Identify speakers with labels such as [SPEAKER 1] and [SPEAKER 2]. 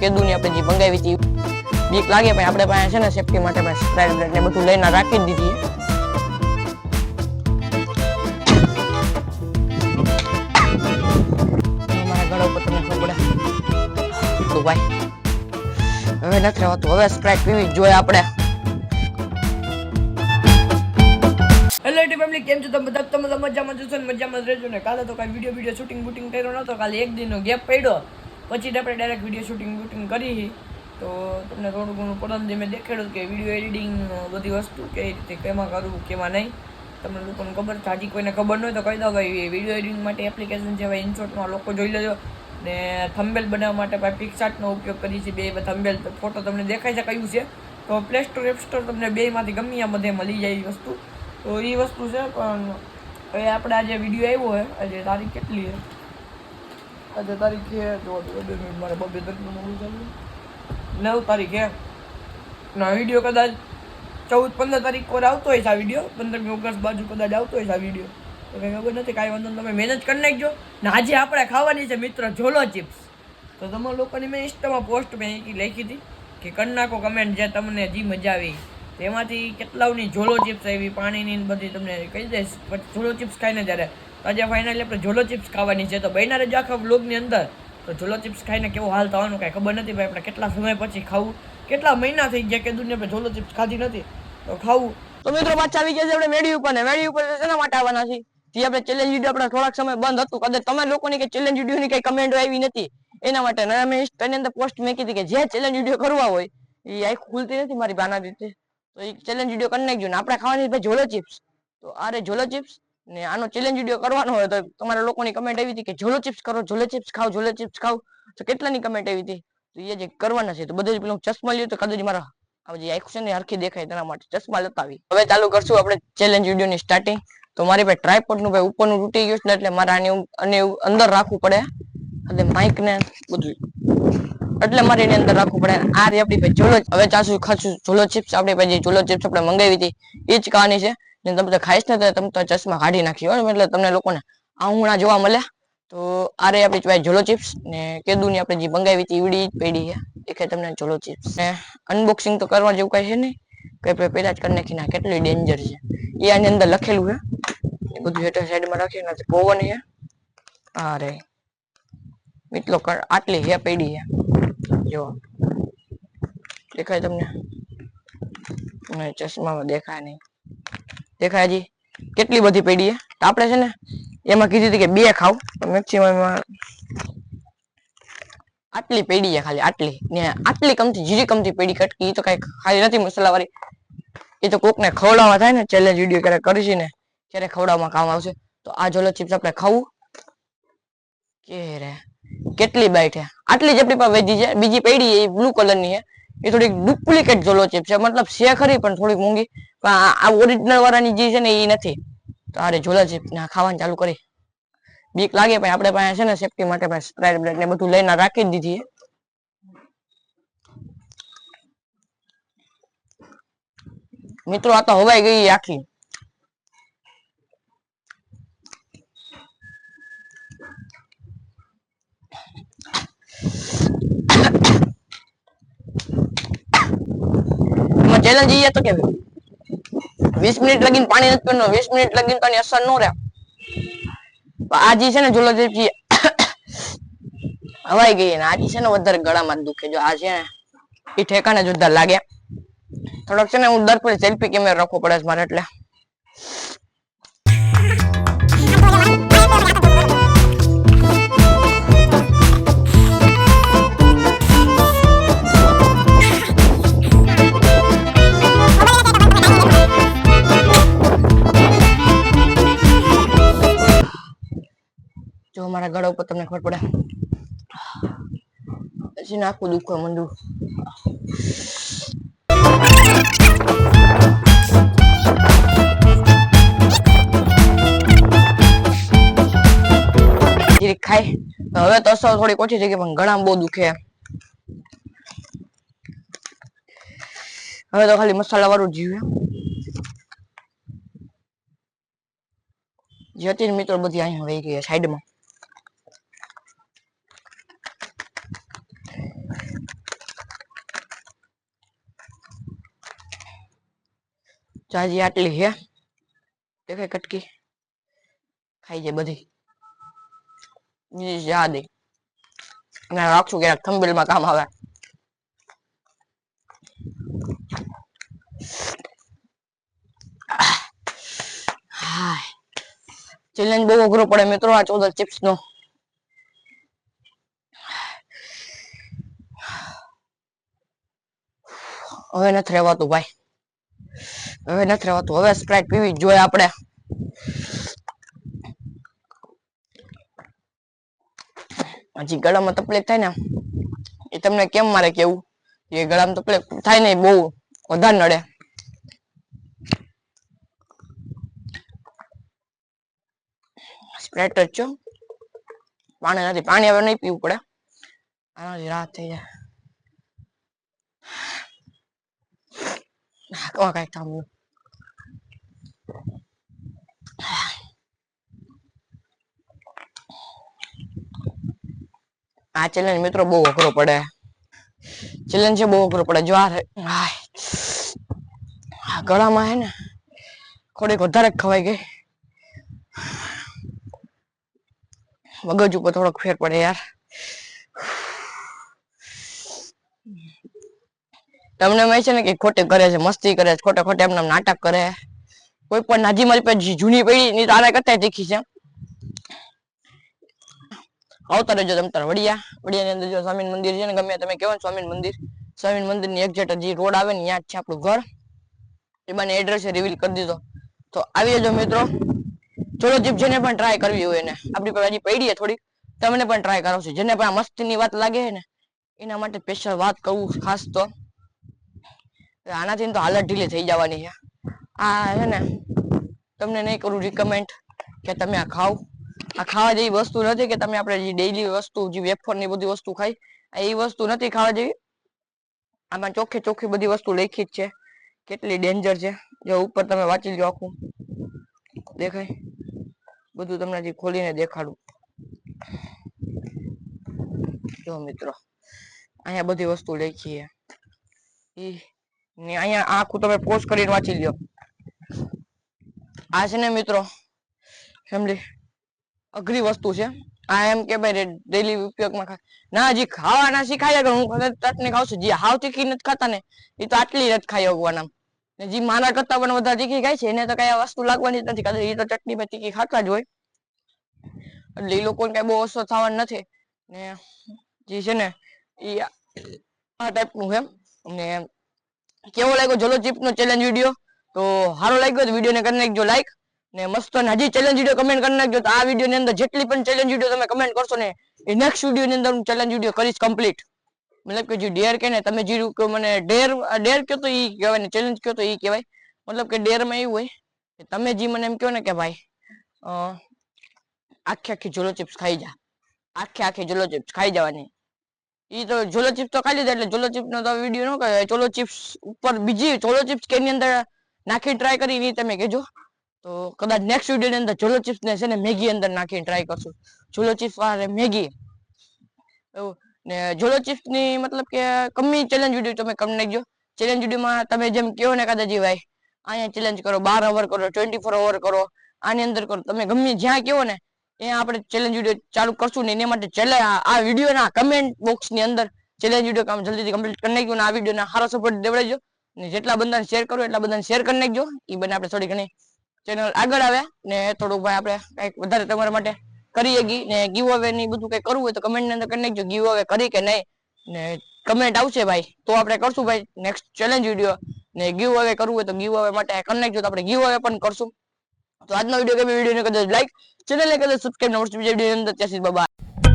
[SPEAKER 1] કેદુની આપણે જે મંગાવી હતી. બીક લાગે પણ આપણે પાસે છે ને સેફટી માટે પણ સ્પ્રાઇટ બ્રેડ ને બધું લઈને રાખી દીધી. હવે નથી રહેવાતું. હવે સ્પ્રાઇટ પીવી જોઈએ આપણે.
[SPEAKER 2] હેલો યુટ્યુબ ફેમિલી કેમ છો તમે? બધા તમે મજામાં જશો ને? મજામાં જ રહેજો ને? કાલે તો કાંઈ વીડિયો વીડિયો શૂટિંગ બુટિંગ કર્યો નહોતો. કાલે એક દિનનો ગેપ પડ્યો. પછી જ આપણે ડાયરેક્ટ વીડિયો શૂટિંગ બૂટિંગ કરી તો તમને થોડું ઘણું પરંતુ મેં દેખાડ્યું કે વીડિયો એડિટિંગ બધી વસ્તુ કેવી રીતે કેમાં કરવું, કેમાં નહીં. તમને લોકોને ખબર છે, હજી કોઈને ખબર ન હોય તો કહી દો ભાઈ વીડિયો એડિટિંગ માટે એપ્લિકેશન છે ભાઈ ઇનશોર્ટમાં લોકો જોઈ લેજો. ને થંબેલ બનાવવા માટે ભાઈ પિક્સાર્ટનો ઉપયોગ કરીએ છીએ બે થંબેલ ફોટો તમને દેખાય છે કયું છે? તો પ્લે સ્ટોર એપ સ્ટોર તમને બેમાંથી ગમે આ બધે મળી જાય એ વસ્તુ. તો એ વસ્તુ છે, પણ હવે આપણે આજે વીડિયો આવ્યો હોય આજે તારીખ કેટલી છે આજે તારીખ મારે બબે તારીખનું મોડું ચાલુ નવ તારીખે. ના વીડિયો કદાચ ચૌદ, પંદર તારીખ કોર આવતો હોય છે આ વીડિયો. પંદરમી ઓગસ્ટ બાજુ કદાચ આવતો હોય છે આ વીડિયો. તો ખબર નથી, કાંઈ વાંધો તમે મહેનત કરી નાખજો. ને આજે આપણે ખાવાની છે મિત્ર ઝોલો ચિપ્સ. તો તમારા લોકોની મેં ઇન્સ્ટામાં પોસ્ટ મેં લખી હતી કે કરી નાખો કમેન્ટ જે તમને જે મજા આવી. તેમાંથી કેટલાઓની ઝોલો ચિપ્સ આવી, પાણીની બધી તમને કહી દઈશ. પણ ઝોલો ચિપ્સ ખાઈને ત્યારે તો આજે ફાઇનલી આપણે ઝોલો ચિપ્સ ખાવાની છે. તો બહેના રજા આખા વ્લોગની અંદર. તો ઝોલો ચિપ્સ ખાઈને કેવો હાલ થવાનું કાંઈ ખબર નથી, ભાઈ આપણે કેટલા સમય પછી ખાવું, કેટલા મહિના થઈ ગયા કે દુનિયા આપણે ઝોલો ચિપ્સ ખાધી નથી. તો ખાવું.
[SPEAKER 1] તો મિત્રો પાછા આવી ગયા છે આપણે મેળી ઉપર ને. મેળી ઉપર શેના માટે આવવાના છે જે આપણે ચેલેન્જ વીડિયો આપણે થોડાક સમય બંધ હતું, કદાચ તમે લોકોની કે ચેલેન્જ વિડીયોની કંઈ કમેન્ટ આવી નથી, એના માટે અમે ઇન્સ્ટાની અંદર પોસ્ટ મેં કીધી કે જે ચેલેન્જ વીડિયો કરવા હોય, એ આખી ખુલતી નથી મારી બાના રીતે તો એ ચેલેન્જ વીડિયો કરી નાખજો ને. આપણે ખાવાની ભાઈ ઝોલો ચિપ્સ. તો આરે ઝોલો ચિપ્સ. ને આનો ચેલેન્જ વીડિયો કરવાનો હોય તો તમારા લોકોની કમેન્ટ આવી હતી કે ઝોલો ચિપ્સ કરો ઝોલો ચિપ્સ ખાઓ ઝોલો ચિપ્સ ખાઓ. તો કેટલાની કમેન્ટ આવી હતી? તો એ જે કરવાના છે. તો બધું પેલું ચશ્મા લ્યો તો કદાચ મારા આ જે આંખ છે હરખી દેખાય તેના માટે ચશ્મા લતાવી. હવે ચાલુ કરશું આપણે ચેલેન્જ વીડિયો ની સ્ટાર્ટિંગ તો મારી ભાઈ ટ્રાયપોડનું ભાઈ ઉપરનું તૂટી ગયું છે એટલે મારે આને અને અંદર રાખવું પડે. એટલે માઇક ને બધું એટલે મારે એની અંદર રાખવું પડે. આ રે આપણી ભાઈ ઝોલો હવે ચાસુ ખાશું ઝોલો ચિપ્સ આપણી જે ઝોલો ચિપ્સ આપણે મંગાવી હતી, એ જ કહાની છે. ને તમે તો ખાઈશ ને તમે તો ચશ્મા કાઢી નાખી હોય એટલે તમને લોકોને આહુણા જોવા મળે તો આ રે આપણી ભાઈ જોલો ચિપ્સ ને કેદુની આપણે જે મંગાવી હતી, ઈવડી પડી છે. દેખાય તમને જોલો ચિપ્સ. ને અનબોક્સિંગ તો કરવા જેવું કઈ છે નહીં. કે પહેલા જ કરી નાખી ના કેટલી ડેન્જર છે. એ આની અંદર લખેલું છે. એ બધું હેઠળ સાઈડમાં રાખીને પવન છે આ રે મીટલો કર- આટલી હે પડી છે. જો, દેખાય તમને? ચશ્મામાં દેખાય નહીં. દેખાય હજી કેટલી બધી પેઢી આપણે છે ને એમાં કીધી હતી કે બે ખાવ. મેક્સિમમ આટલી પેઢી છે ખાલી, આટલી. ને આટલી કમથી, જીજી કમથી પેઢી કટકી તો કઈ ખાલી નથી મસાલાવાળી. એ તો કોકને ખવડાવવા થાય ને ચેલેન્જ વીડિયો ક્યારેક કરીશું ને ત્યારે ખવડાવવામાં કામ આવશે. તો આ જોલો ચિપ્સ આપણે ખાવું. કે રે, કેટલી બાઈટ છે આટલી જ આપણી પાસે વેજી છે બીજી પેઢી એ બ્લુ કલરની છે એ થોડીક ડુપ્લિકેટ જોલો ચિપ્સ છે મતલબ છે ખરી પણ થોડીક મોંઘી. પણ આ- ઓરિજિનલ વાળાની જે છે ને એ નથી. તો અરે જોલા છે ખાવાનું ચાલુ કરી. બીક લાગે પણ આપણે પાસે છે ને સેફટી માટે પાસે સ્પ્રાઇટ બ્રેડ ને બધું લઈને રાખી જ દીધી મિત્રો, આ તો હવાઈ ગઈ આખી. ચેલેન્જ એ હતો કે વીસ મિનિટ લગીને પાણી નથી પીવાનું, વીસ મિનિટ લગીને તો અસર ન રહે. આજી છે ને ઝોલો જે હવાઈ ગઈ ને આજે છે ને વધારે ગળામાં દુખે. જો આ છે ને એ ઠેકાને જોરદાર લાગે. થોડોક છે ને હું દર પર સેલ્ફી કેમેરા રાખવો પડે છે મારે એટલે. જો મારા ગળા ઉપર તમને ખબર પડે. પછી નાખું દુખવા મંડું. ખાય. હવે તો અસર થોડી ઓછી થઈ ગઈ, પણ ઘણા બહુ દુખે. હવે તો ખાલી મસાલા વાળું જીવે જે હતી મિત્રો બધી અહીંયા વહી ગયા સાઈડમાં તો હજી આટલી હે દેખાય કટકી. ખાઈ જાય બધી. બીજી જા દે અને રાખશું ક્યારેક થંબેલમાં કામ આવે. ચેલેન્જ બહુ અઘરો પડે મિત્રો આ ચૌદ ચિપ્સ નો હવે નથી રહેવાતું ભાઈ. હવે નથી રહેવાતું હવે સ્પ્રાઇટ પીવી જોઈએ આપણે. હજી ગળામાં તકલીફ થાય ને, એ તમને કેમ મારે કેવું? એ ગળામાં તકલીફ થાય ને બહુ વધારે નડે. સ્પ્રેટ જ છો? પાણી નથી. પાણી હવે નહીં પીવું પડે. આનાથી રાહત થઈ જાય. કોણ કામ થાંભલું આ ચેલેન્જ મિત્રો બહુ અઘરો પડે. ચેલેન્જ છે બહુ અઘરો પડે. જો આ ગળામાં હે ને થોડીક વધારે ખવાઈ ગઈ. મગજ ઉપર થોડોક ફેર પડે યાર. તમને એમ છે ને કે ખોટી કરે છે, મસ્તી કરે છે, ખોટે ખોટે એમને નાટક કરે. કોઈ પણ નાજી મારી પાસે જૂની પડી ની તારે કરતા તીખી છે? આવતા રહેજો તમે તાર વડિયા. વડિયાની અંદર જો સ્વામી મંદિર છે ને, ગમે તમે કેવો ને સ્વામી મંદિર. સ્વામી મંદિરની એક્ઝેક્ટ જે રોડ આવે ને ત્યાં જ છે આપણું ઘર. એ મને એડ્રેસ રિવીલ કરી દીધો. તો આવી જજો મિત્રો. ચોલો જીપ જેને પણ ટ્રાય કરવી હોય ને આપણી પાસે હજી પડી થોડી તમને પણ ટ્રાય કરાવશે જેને પણ આ મસ્તીની વાત લાગે ને, એના માટે સ્પેશિયલ વાત કરવું ખાસ તો. આનાથી તો હાલત ઢીલી થઈ જવાની છે. આ છે ને, તમને નહીં કરું રિકમેન્ડ કે તમે આ ખાવ આ ખાવા જેવી વસ્તુ નથી કે તમે આપણે જે ડેઈલી વસ્તુ, જે વેફરની બધી વસ્તુ ખાઈ. એ વસ્તુ નથી ખાવા જેવી. આમાં ચોખ્ખે ચોખ્ખી બધી વસ્તુ લેખી જ છે. કેટલી ડેન્જર છે. જો ઉપર તમે વાંચી લો આખું. દેખાય? બધું તમને હજી ખોલીને દેખાડું. જો મિત્રો, અહીંયા બધી વસ્તુ લેખી છે. અહીંયા આખું તમે પોસ્ટ કરીને વાંચી લ્યો. આ છે ને મિત્રો ફેમિલી અઘરી વસ્તુ છે. આ એમ કે ભાઈ ડેલી ઉપયોગમાં ખાય ના, હજી ખાવાના શીખાય કે હું કદાચ ચટણી ખાઉં છું. જે હાવ તીખી નથી ખાતા ને, એ તો આટલી નથી ખાઈ અગવાના ને જે મારા કરતા પણ વધારે તીખી ખાય છે, એને તો કઈ આ વસ્તુ લાગવાની જ નથી. કદાચ એ તો ચટણી માં તીખી ખાતા જ હોય. એટલે એ લોકોને કઈ બહુ અસર થવાનું નથી. ને જે છે ને, એ આ ટાઈપનું છે. ને કેવો લાગ્યો? જલો ચીપ નો ચેલેન્જ વીડિયો તો સારો લાગ્યો તો વિડીયોને કરી નાખજો લાઈક ને મસ્ત ને હજી ચેલેન્જ વીડિયો કમેન્ટ કરી નાખજો. તો આ વીડિયો ની અંદર જેટલી પણ ચેલેન્જ વીડિયો તમે કમેન્ટ કરશો ને એ નેક્સ્ટ વીડિયો ની અંદર હું ચેલેન્જ વીડિયો કરીશ કમ્પ્લીટ મતલબ કે જે ડેર કે ને, તમે જે મને ડેર ડેર કયો તો એ કહેવાય ને ચેલેન્જ કયો તો એ કહેવાય. મતલબ કે ડેરમાં એવું હોય કે તમે જે મને એમ કહો ને કે ભાઈ આખી આખી જોલો ચિપ્સ ખાઈ જા. આખી આખી જોલો ચિપ્સ ખાઈ જવાની. એ તો જોલો ચિપ્સ તો ખાઈ લીધા એટલે જોલો ચિપ્સ નો તો વીડિયો ન કહેવાય. ચોલો ચિપ્સ ઉપર બીજી ચોલો ચિપ્સ કેની અંદર નાખી ટ્રાય કરી ઈ તમે કહેજો તો કદાચ નેક્સ્ટ વીડિયો ની અંદર જોલો ચિપ્સ ને છે ને મેગી અંદર નાખીને ટ્રાય કરશું. જોલો ચિપ્સ વાળે મેગી. એવું. ને જોલો ચિપ્સની મતલબ કે કમી ચેલેન્જ વીડિયો તમે કમ નાખજો ચેલેન્જ વિડીયોમાં તમે જેમ કહો ને કદાચ ભાઈ, અહીંયા ચેલેન્જ કરો, બાર અવર કરો ટ્વેન્ટી ફોર અવર કરો, આની અંદર કરો. તમે ગમે જ્યાં કહો ને, ત્યાં આપણે ચેલેન્જ વીડિયો ચાલુ કરશું ને એના માટે ચેલે આ વિડીયોના કમેન્ટ બોક્સની અંદર ચેલેન્જ વીડિયો કામ જલ્દીથી કમ્પ્લીટ કરી નાખ્યું અને આ વીડિયો ના સારો સપોર્ટ દેવડાવજો. ને જેટલા બધાને શેર કરો એટલા બધાને શેર કરી નાખજો. એ બને આપણે થોડી ઘણી ચેનલ આગળ આવે ને થોડુંક ભાઈ આપણે કંઈક વધારે તમારા માટે કરીએ ગી ને ગીવ અવે ની બધું કંઈ કરવું હોય તો કમેન્ટની અંદર કરી નાખજો. ગીવ અવે કરી કે નહીં ને કમેન્ટ આવશે ભાઈ. તો આપણે કરશું ભાઈ નેક્સ્ટ ચેલેન્જ વીડિયો ને ગીવ અવે કરવું હોય તો ગીવ અવે માટે કરી નાખજો. તો આપણે ગીવ અવે પણ કરશું. તો આજનો વીડિયો કેવી વીડિયો ને કદાચ લાઈક ચેનલ ને કદાચ સબસ્ક્રાઈબ ને મળશું બીજા વીડિયો અંદર. ત્યાં સુધી બાય